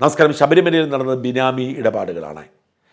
നമസ്കാരം. ശബരിമലയിൽ നടന്ന ബിനാമി ഇടപാടുകളാണ്.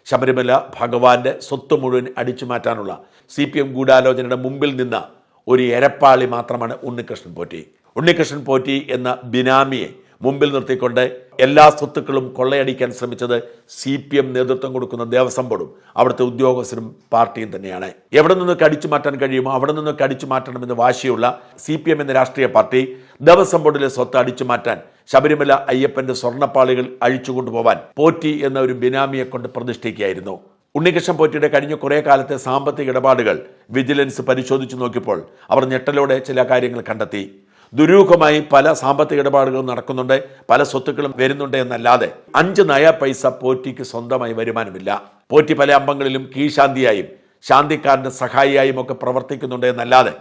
ശബരിമല ഭഗവാന്റെ സ്വത്ത് മുഴുവൻ അടിച്ചു മാറ്റാനുള്ള സി പി എം ഗൂഢാലോചനയുടെ മുമ്പിൽ നിന്ന ഒരു എരപ്പാളി മാത്രമാണ് ഉണ്ണികൃഷ്ണൻ പോറ്റി. ഉണ്ണികൃഷ്ണൻ പോറ്റി എന്ന ബിനാമിയെ മുമ്പിൽ നിർത്തിക്കൊണ്ട് എല്ലാ സ്വത്തുക്കളും കൊള്ളയടിക്കാൻ ശ്രമിച്ചത് സി പി എം നേതൃത്വം കൊടുക്കുന്ന ദേവസ്വം ബോർഡും അവിടുത്തെ ഉദ്യോഗസ്ഥരും പാർട്ടിയും തന്നെയാണ്. എവിടെ നിന്നൊക്കെ അടിച്ചു മാറ്റാൻ കഴിയുമോ അവിടെ നിന്നൊക്കെ അടിച്ചു മാറ്റണമെന്ന് വാശിയുള്ള സി പി എം എന്ന രാഷ്ട്രീയ പാർട്ടി ദേവസ്വം ബോർഡിലെ സ്വത്ത് അടിച്ചു മാറ്റാൻ ശബരിമല അയ്യപ്പന്റെ സ്വർണപ്പാളികൾ അഴിച്ചുകൊണ്ടുപോവാൻ പോറ്റി എന്ന ഒരു ബിനാമിയെ കൊണ്ട് പ്രതിഷ്ഠിക്കുകയായിരുന്നു. ഉണ്ണികൃഷ്ണൻ പോറ്റിയുടെ കഴിഞ്ഞ കുറേ കാലത്തെ സാമ്പത്തിക ഇടപാടുകൾ വിജിലൻസ് പരിശോധിച്ചു നോക്കിയപ്പോൾ അവർ ഞെട്ടലോടെ ചില കാര്യങ്ങൾ കണ്ടെത്തി. ദുരൂഹമായി പല സാമ്പത്തിക ഇടപാടുകളും നടക്കുന്നുണ്ട് പല സ്വത്തുക്കളും വരുന്നുണ്ട് എന്നല്ലാതെ അഞ്ച് നയ പൈസ പോറ്റിക്ക് സ്വന്തമായി വരുമാനമില്ല. പോറ്റി പല അമ്പങ്ങളിലും കീഴ്ശാന്തിയായും ശാന്തിക്കാരന്റെ സഹായിയായും ഒക്കെ പ്രവർത്തിക്കുന്നുണ്ട് എന്നല്ലാതെ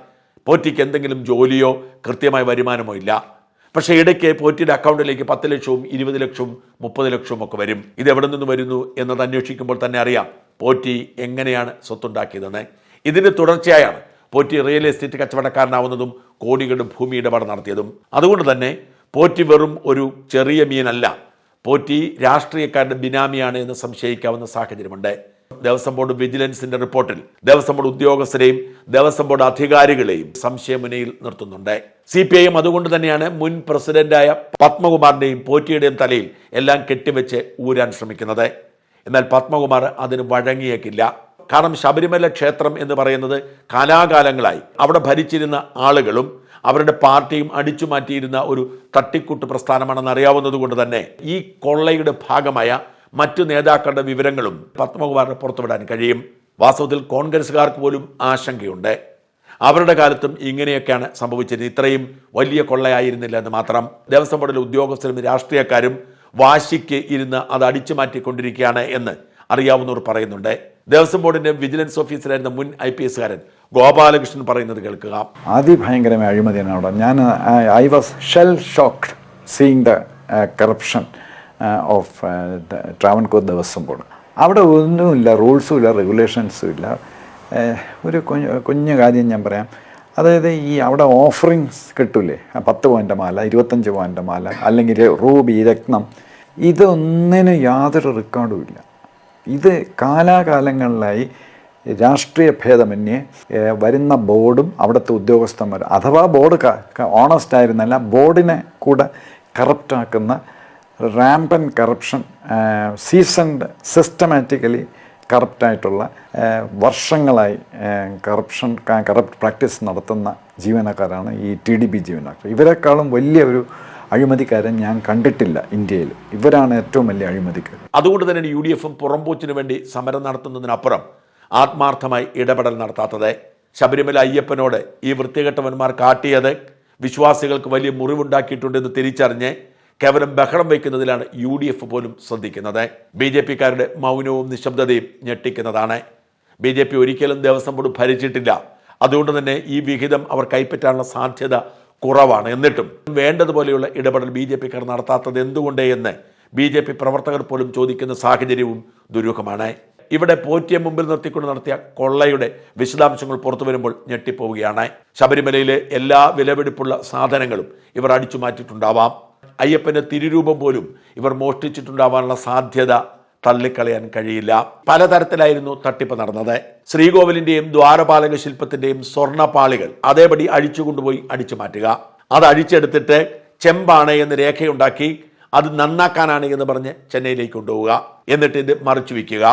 പോറ്റിക്ക് എന്തെങ്കിലും ജോലിയോ കൃത്യമായ വരുമാനമോ ഇല്ല. പക്ഷേ ഇടയ്ക്ക് പോറ്റിയുടെ അക്കൗണ്ടിലേക്ക് പത്ത് ലക്ഷവും ഇരുപത് ലക്ഷവും മുപ്പത് ലക്ഷവും ഒക്കെ വരും. ഇത് എവിടെ നിന്ന് വരുന്നു എന്നത് അന്വേഷിക്കുമ്പോൾ തന്നെ അറിയാം പോറ്റി എങ്ങനെയാണ് സ്വത്തുണ്ടാക്കിയതെന്ന്. ഇതിന്റെ തുടർച്ചയായാണ് പോറ്റി റിയൽ എസ്റ്റേറ്റ് കച്ചവടക്കാരനാവുന്നതും കോടികളുടെ ഭൂമി ഇടപാട് നടത്തിയതും. അതുകൊണ്ട് തന്നെ പോറ്റി വെറും ഒരു ചെറിയ മീനല്ല. പോറ്റി രാഷ്ട്രീയക്കാരുടെ ബിനാമിയാണ് എന്ന് സംശയിക്കാവുന്ന സാഹചര്യമുണ്ട്. ദേവസ്വം ബോർഡ് വിജിലൻസിന്റെ റിപ്പോർട്ടിൽ ദേവസ്വം ബോർഡ് ഉദ്യോഗസ്ഥരെയും ദേവസ്വം ബോർഡ് അധികാരികളെയും സംശയമുനയിൽ നിർത്തുന്നുണ്ട്. സി പി ഐ എം അതുകൊണ്ട് തന്നെയാണ് മുൻ പ്രസിഡന്റായ പത്മകുമാറിന്റെയും പോറ്റിയുടെയും തലയിൽ എല്ലാം കെട്ടിവെച്ച് ഊരാൻ ശ്രമിക്കുന്നത്. എന്നാൽ പത്മകുമാർ അതിന് വഴങ്ങിയേക്കില്ല. കാരണം ശബരിമല ക്ഷേത്രം എന്ന് പറയുന്നത് കാലാകാലങ്ങളായി അവിടെ ഭരിച്ചിരുന്ന ആളുകളും അവരുടെ പാർട്ടിയും അടിച്ചു മാറ്റിയിരുന്ന ഒരു തട്ടിക്കൂട്ട് പ്രസ്ഥാനമാണെന്ന് അറിയാവുന്നത് കൊണ്ട് തന്നെ ഈ കൊള്ളയുടെ ഭാഗമായ മറ്റു നേതാക്കളുടെ വിവരങ്ങളും പത്മകുമാറിന് പുറത്തുവിടാൻ കഴിയും. വാസ്തവത്തിൽ കോൺഗ്രസ്സുകാർക്ക് പോലും ആശങ്കയുണ്ട്. അവരുടെ കാലത്തും ഇങ്ങനെയൊക്കെയാണ് സംഭവിച്ചിരുന്നത്. ഇത്രയും വലിയ കൊള്ളയായിരുന്നില്ല എന്ന് മാത്രം. ദേവസ്വം ബോർഡിലെ ഉദ്യോഗസ്ഥരും രാഷ്ട്രീയക്കാരും വാശിക്ക് ഇരുന്ന് അത് അടിച്ചു മാറ്റിക്കൊണ്ടിരിക്കുകയാണ് എന്ന് അറിയാവുന്നവർ പറയുന്നുണ്ട്. ദേവസ്വം ബോർഡിന്റെ വിജിലൻസ് ഓഫീസറായിരുന്ന മുൻ ഐ പി എസുകാരൻ ഗോപാലകൃഷ്ണൻ പറയുന്നത് കേൾക്കുക. അതിഭയങ്കരമായ അഴിമതിയാണ് അവിടെ. ഞാൻ I was shell shocked seeing the corruption of Travancore Devaswom board അവിടെ ഒന്നുമില്ല റൂൾസും ഇല്ല റെഗുലേഷൻസും ഇല്ല ഒരു കുഞ്ഞ് കുഞ്ഞു കാര്യം ഞാൻ പറയാം. അതായത് ഈ അവിടെ ഓഫറിങ്സ് കിട്ടൂലേ? പത്ത് പോയിന്റ് മാല ഇരുപത്തഞ്ച് പോയിന്റ് മാല അല്ലെങ്കിൽ റൂബി രത്നം ഇതൊന്നിനും യാതൊരു റെക്കോർഡും ഇല്ല ഇത് കാലാകാലങ്ങളിലായി രാഷ്ട്രീയ ഭേദമന്യേ വരുന്ന ബോർഡും അവിടുത്തെ ഉദ്യോഗസ്ഥന്മാരും അഥവാ ബോർഡ് ഓണസ്റ്റ് ആയിരുന്നല്ല ബോർഡിനെ കൂടെ കറപ്റ്റാക്കുന്ന റാമ്പൻ കറപ്ഷൻ സീസൺഡ് സിസ്റ്റമാറ്റിക്കലി കറപ്റ്റായിട്ടുള്ള വർഷങ്ങളായി കറപ്ഷൻ കറപ്റ്റ് പ്രാക്ടീസ് നടത്തുന്ന ജീവനക്കാരാണ് ഈ ടി ഡി ബി ജീവനക്കാർ. ഇവരെക്കാളും വലിയ ഒരു അഴിമതിക്കാരൻ ഞാൻ കണ്ടിട്ടില്ല ഇന്ത്യയിൽ. ഇവരാണ് ഏറ്റവും വലിയ അഴിമതിക്കാർ. അതുകൊണ്ട് തന്നെ യു ഡി എഫും പുറംപോച്ചിനു വേണ്ടി സമരം നടത്തുന്നതിനപ്പുറം ആത്മാർത്ഥമായി ഇടപെടൽ നടത്താത്തത് ശബരിമല അയ്യപ്പനോട് ഈ വൃത്തികെട്ടവന്മാർ കാട്ടിയത് വിശ്വാസികൾക്ക് വലിയ മുറിവുണ്ടാക്കിയിട്ടുണ്ടെന്ന് തിരിച്ചറിഞ്ഞ് കേവലം ബഹളം വയ്ക്കുന്നതിലാണ് യു ഡി എഫ് പോലും ശ്രദ്ധിക്കുന്നത്. ബി ജെ പിക്കാരുടെ മൗനവും നിശബ്ദതയും ഞെട്ടിക്കുന്നതാണ്. ബി ജെ പി ഒരിക്കലും ദേവസ്വം ബോർഡ് ഭരിച്ചിട്ടില്ല. അതുകൊണ്ട് തന്നെ ഈ വിഹിതം അവർ കൈപ്പറ്റാനുള്ള സാധ്യത കുറവാണ്. എന്നിട്ടും വേണ്ടതുപോലെയുള്ള ഇടപെടൽ ബി ജെ പിക്കാർ നടത്താത്തത് എന്തുകൊണ്ട് എന്ന് ബി ജെ പി പ്രവർത്തകർ പോലും ചോദിക്കുന്ന സാഹചര്യവും ദുരൂഹമാണ്. ഇവിടെ പോറ്റിയെ മുമ്പിൽ നിർത്തിക്കൊണ്ട് നടത്തിയ കൊള്ളയുടെ വിശദാംശങ്ങൾ പുറത്തു വരുമ്പോൾ ഞെട്ടിപ്പോവുകയാണ്. ശബരിമലയിലെ എല്ലാ വിലപിടിപ്പുള്ള സാധനങ്ങളും ഇവർ അടിച്ചു മാറ്റിയിട്ടുണ്ടാവാം. അയ്യപ്പന്റെ തിരുരൂപം പോലും ഇവർ മോഷ്ടിച്ചിട്ടുണ്ടാവാനുള്ള സാധ്യത തള്ളിക്കളയാൻ കഴിയില്ല. പലതരത്തിലായിരുന്നു തട്ടിപ്പ് നടന്നത്. ശ്രീകോവിലിന്റെയും ദ്വാരപാലക ശില്പത്തിന്റെയും സ്വർണപാളികൾ അതേപടി അഴിച്ചുകൊണ്ടുപോയി അടിച്ചു മാറ്റുക. അത് അഴിച്ചെടുത്തിട്ട് ചെമ്പാണ് എന്ന് രേഖയുണ്ടാക്കി അത് നന്നാക്കാനാണ് എന്ന് പറഞ്ഞ് ചെന്നൈയിലേക്ക് കൊണ്ടുപോവുക. എന്നിട്ട് ഇത് മറിച്ചു വയ്ക്കുക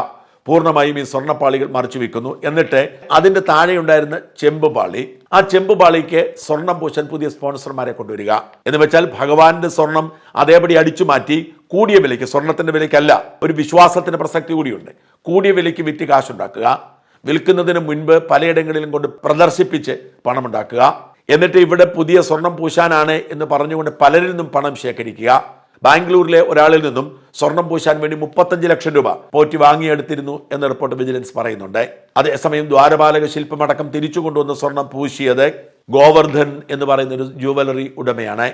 പൂർണമായും ഈ സ്വർണപ്പാളികൾ മറിച്ചു വെക്കുന്നു. എന്നിട്ട് അതിന്റെ താഴെ ഉണ്ടായിരുന്ന ചെമ്പുപാളി ആ ചെമ്പുപാളിക്ക് സ്വർണം പൂശൻ പുതിയ സ്പോൺസർമാരെ കൊണ്ടുവരിക. എന്ന് വെച്ചാൽ ഭഗവാന്റെ സ്വർണം അതേപടി അടിച്ചു മാറ്റി കൂടിയ വിലയ്ക്ക് സ്വർണത്തിന്റെ വിലയ്ക്കല്ല ഒരു വിശ്വാസത്തിന്റെ പ്രസക്തി കൂടിയുണ്ട്. കൂടിയ വിലയ്ക്ക് വിറ്റ് കാശുണ്ടാക്കുക. വിൽക്കുന്നതിന് മുൻപ് പലയിടങ്ങളിലും കൊണ്ട് പ്രദർശിപ്പിച്ച് പണമുണ്ടാക്കുക. എന്നിട്ട് ഇവിടെ പുതിയ സ്വർണം പൂശാനാണ് എന്ന് പറഞ്ഞുകൊണ്ട് പലരിൽ നിന്നും പണം ശേഖരിക്കുക. ബാംഗ്ലൂരിലെ ഒരാളിൽ നിന്നും സ്വർണം പൂശാൻ വേണ്ടി മുപ്പത്തഞ്ച് ലക്ഷം രൂപ പോറ്റി വാങ്ങിയെടുത്തിരുന്നു എന്ന റിപ്പോർട്ട് വിജിലൻസ് പറയുന്നുണ്ട്. അതേസമയം ദ്വാരപാലക ശില്പമടക്കം തിരിച്ചു കൊണ്ടുവന്ന സ്വർണം പൂശിയത് ഗോവർദ്ധൻ എന്ന് പറയുന്ന ഒരു ജുവലറി ഉടമയാണ്.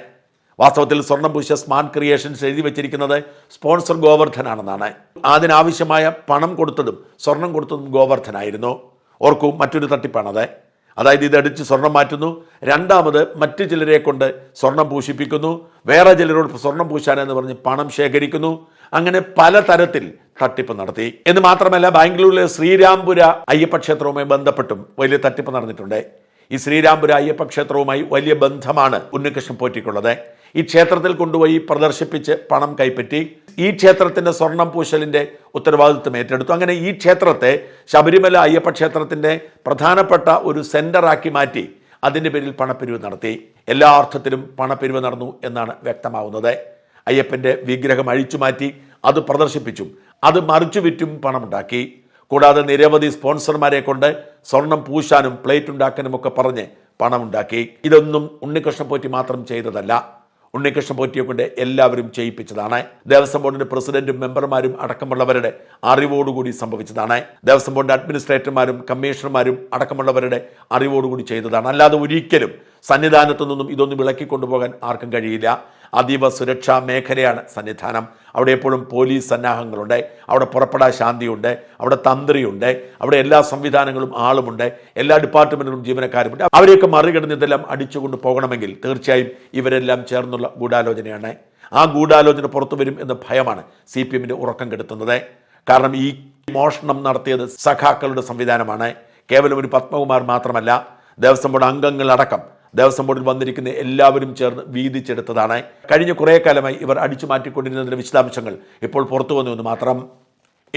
വാസ്തവത്തിൽ സ്വർണം പൂശ സ്മാർട്ട് ക്രിയേഷൻസ് എഴുതി വെച്ചിരിക്കുന്നത് സ്പോൺസർ ഗോവർദ്ധൻ ആണെന്നാണ് അതിനാവശ്യമായ പണം കൊടുത്തതും സ്വർണം കൊടുത്തതും ഗോവർദ്ധനായിരുന്നു. ഓർക്കും മറ്റൊരു തട്ടിപ്പാണത്. അതായത് ഇതടിച്ച് സ്വർണം മാറ്റുന്നു. രണ്ടാമത് മറ്റ് ചിലരെ കൊണ്ട് സ്വർണം പൂശിപ്പിക്കുന്നു. വേറെ ചിലരോട് സ്വർണം പൂശാനെന്ന് പറഞ്ഞ് പണം ശേഖരിക്കുന്നു. അങ്ങനെ പലതരത്തിൽ തട്ടിപ്പ് നടത്തി. എന്ന് മാത്രമല്ല ബാംഗ്ലൂരിലെ ശ്രീരാംപുര അയ്യപ്പ ക്ഷേത്രവുമായി ബന്ധപ്പെട്ടും വലിയ തട്ടിപ്പ് നടന്നിട്ടുണ്ട്. ഈ ശ്രീരാംപുര അയ്യപ്പ ക്ഷേത്രവുമായി വലിയ ബന്ധമാണ് ഉണ്ണികൃഷ്ണൻ പോറ്റിക്കുള്ളത്. ഈ ക്ഷേത്രത്തിൽ കൊണ്ടുപോയി പ്രദർശിപ്പിച്ച് പണം കൈപ്പറ്റി ഈ ക്ഷേത്രത്തിന്റെ സ്വർണം പൂശലിന്റെ ഉത്തരവാദിത്വം ഏറ്റെടുത്തു. അങ്ങനെ ഈ ക്ഷേത്രത്തെ ശബരിമല അയ്യപ്പ ക്ഷേത്രത്തിന്റെ പ്രധാനപ്പെട്ട ഒരു സെന്ററാക്കി മാറ്റി അതിന്റെ പേരിൽ പണപ്പിരിവ് നടത്തി. എല്ലാ അർത്ഥത്തിലും പണപ്പിരിവ് നടന്നു എന്നാണ് വ്യക്തമാവുന്നത്. അയ്യപ്പന്റെ വിഗ്രഹം അഴിച്ചു മാറ്റി അത് പ്രദർശിപ്പിച്ചും അത് മറിച്ചു വിറ്റും പണമുണ്ടാക്കി. കൂടാതെ നിരവധി സ്പോൺസർമാരെ കൊണ്ട് സ്വർണം പൂശാനും പ്ലേറ്റ് ഉണ്ടാക്കാനും ഒക്കെ പറഞ്ഞ് പണമുണ്ടാക്കി. ഇതൊന്നും ഉണ്ണികൃഷ്ണൻ പോറ്റി മാത്രം ചെയ്തതല്ല. ഉണ്ണികൃഷ്ണൻ പോറ്റിയെ എല്ലാവരും ചെയ്യിപ്പിച്ചതാണ്. ദേവസ്വം ബോർഡിന്റെ പ്രസിഡന്റും മെമ്പർമാരും അടക്കമുള്ളവരുടെ അറിവോടുകൂടി സംഭവിച്ചതാണ്. ദേവസ്വം ബോർഡിന്റെ അഡ്മിനിസ്ട്രേറ്റർമാരും കമ്മീഷണർമാരും അടക്കമുള്ളവരുടെ അറിവോടുകൂടി ചെയ്തതാണ്. അല്ലാതെ ഒരിക്കലും സന്നിധാനത്തു നിന്നും ഇതൊന്നും വിളക്കി കൊണ്ടുപോകാൻ ആർക്കും കഴിയില്ല. അതീവ സുരക്ഷാ മേഖലയാണ് സന്നിധാനം. അവിടെ എപ്പോഴും പോലീസ് സന്നാഹങ്ങളുണ്ട്. അവിടെ പുറപ്പെടാൻ ശാന്തിയുണ്ട്. അവിടെ തന്ത്രിയുണ്ട്. അവിടെ എല്ലാ സംവിധാനങ്ങളും ആളുമുണ്ട്. എല്ലാ ഡിപ്പാർട്ട്മെന്റുകളും ജീവനക്കാരുമുണ്ട്. അവരെയൊക്കെ മറികടന്ന് ഇതെല്ലാം അടിച്ചുകൊണ്ട് പോകണമെങ്കിൽ തീർച്ചയായും ഇവരെല്ലാം ചേർന്നുള്ള ഗൂഢാലോചനയാണ്. ആ ഗൂഢാലോചന പുറത്തു വരും എന്ന ഭയമാണ് സി പി എമ്മിന്റെ ഉറക്കം കെടുത്തുന്നത്. കാരണം ഈ മോഷണം നടത്തിയത് സഖാക്കളുടെ സംവിധാനമാണ്. കേവലം ഒരു പത്മകുമാർ മാത്രമല്ല ദേവസ്വം ബോർഡ് അംഗങ്ങളടക്കം ദേവസ്വം ബോർഡിൽ വന്നിരിക്കുന്ന എല്ലാവരും ചേർന്ന് വീതിച്ചെടുത്തതാണ്. കഴിഞ്ഞ കുറേ കാലമായി ഇവർ അടിച്ചു മാറ്റിക്കൊണ്ടിരുന്നതിന്റെ വിശദാംശങ്ങൾ ഇപ്പോൾ പുറത്തു വന്നു എന്ന് മാത്രം.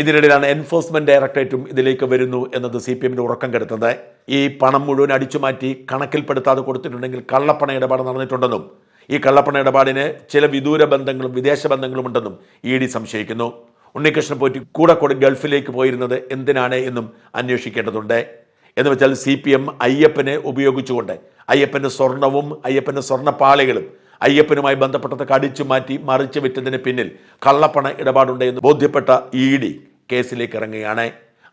ഇതിനിടയിലാണ് എൻഫോഴ്സ്മെന്റ് ഡയറക്ടറേറ്റും ഇതിലേക്ക് വരുന്നു എന്നത് സി പി എമ്മിന്റെ ഉറക്കം കെടുത്തത് ഈ പണം മുഴുവൻ അടിച്ചു മാറ്റി കണക്കിൽപ്പെടുത്താതെ കൊടുത്തിട്ടുണ്ടെങ്കിൽ കള്ളപ്പണ ഇടപാട് നടന്നിട്ടുണ്ടെന്നും ഈ കള്ളപ്പണ ഇടപാടിന് ചില വിദൂര ബന്ധങ്ങളും വിദേശ ബന്ധങ്ങളും ഉണ്ടെന്നും ഇ ഡി സംശയിക്കുന്നു. ഉണ്ണികൃഷ്ണൻ പോറ്റി കൂടെ കൂടെ ഗൾഫിലേക്ക് പോയിരുന്നത് എന്തിനാണ് എന്നും അന്വേഷിക്കേണ്ടതുണ്ട്. എന്ന് വെച്ചാൽ സി പി എം അയ്യപ്പനെ ഉപയോഗിച്ചുകൊണ്ട് അയ്യപ്പന്റെ സ്വർണവും അയ്യപ്പന്റെ സ്വർണപ്പാളികളും അയ്യപ്പനുമായി ബന്ധപ്പെട്ടതൊക്കെ അടിച്ചു മാറ്റി മറിച്ചു വിറ്റതിന് പിന്നിൽ കള്ളപ്പണ ഇടപാടുണ്ട് എന്ന് ബോധ്യപ്പെട്ട ഇ ഡി കേസിലേക്ക് ഇറങ്ങുകയാണ്.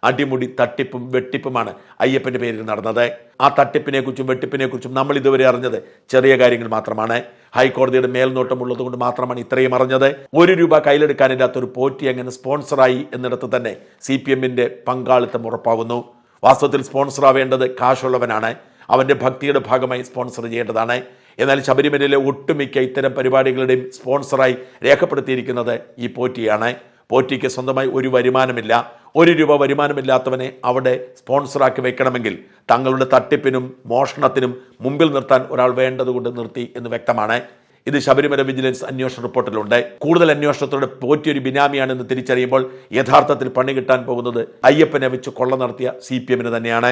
അടിമുടി തട്ടിപ്പും വെട്ടിപ്പുമാണ് അയ്യപ്പന്റെ പേരിൽ നടന്നത്. ആ തട്ടിപ്പിനെ കുറിച്ചും വെട്ടിപ്പിനെ കുറിച്ചും നമ്മൾ ഇതുവരെ അറിഞ്ഞത് ചെറിയ കാര്യങ്ങൾ മാത്രമാണ്. ഹൈക്കോടതിയുടെ മേൽനോട്ടം ഉള്ളതുകൊണ്ട് മാത്രമാണ് ഇത്രയും അറിഞ്ഞത്. ഒരു രൂപ കയ്യിലെടുക്കാനില്ലാത്ത ഒരു പോറ്റി അങ്ങനെ സ്പോൺസറായി എന്നിടത്ത് തന്നെ സി പി എമ്മിന്റെ പങ്കാളിത്തം ഉറപ്പാകുന്നു വാസ്തവത്തിൽ സ്പോൺസർ ആവേണ്ടത് കാശുള്ളവനാണ്. അവന്റെ ഭക്തിയുടെ ഭാഗമായി സ്പോൺസർ ചെയ്യേണ്ടതാണ്. എന്നാൽ ശബരിമലയിലെ ഒട്ടുമിക്ക ഇത്തരം പരിപാടികളുടെയും സ്പോൺസറായി രേഖപ്പെടുത്തിയിരിക്കുന്നത് ഈ പോറ്റിയാണ്. പോറ്റിക്ക് സ്വന്തമായി ഒരു വരുമാനമില്ല. ഒരു രൂപ വരുമാനമില്ലാത്തവനെ അവിടെ സ്പോൺസറാക്കി വെക്കണമെങ്കിൽ തങ്ങളുടെ തട്ടിപ്പിനും മോഷണത്തിനും മുമ്പിൽ നിർത്താൻ ഒരാൾ വേണ്ടതുകൊണ്ട് നിർത്തി എന്ന് വ്യക്തമാണ്. ഇത് ശബരിമല വിജിലൻസ് അന്വേഷണ റിപ്പോർട്ടിലുണ്ട്. കൂടുതൽ അന്വേഷണത്തോടെ പോറ്റിയൊരു ബിനാമിയാണെന്ന് തിരിച്ചറിയുമ്പോൾ യഥാർത്ഥത്തിൽ പണി കിട്ടാൻ പോകുന്നത് അയ്യപ്പനെ വെച്ച് കൊള്ള നടത്തിയ സി പി എമ്മിന് തന്നെയാണ്.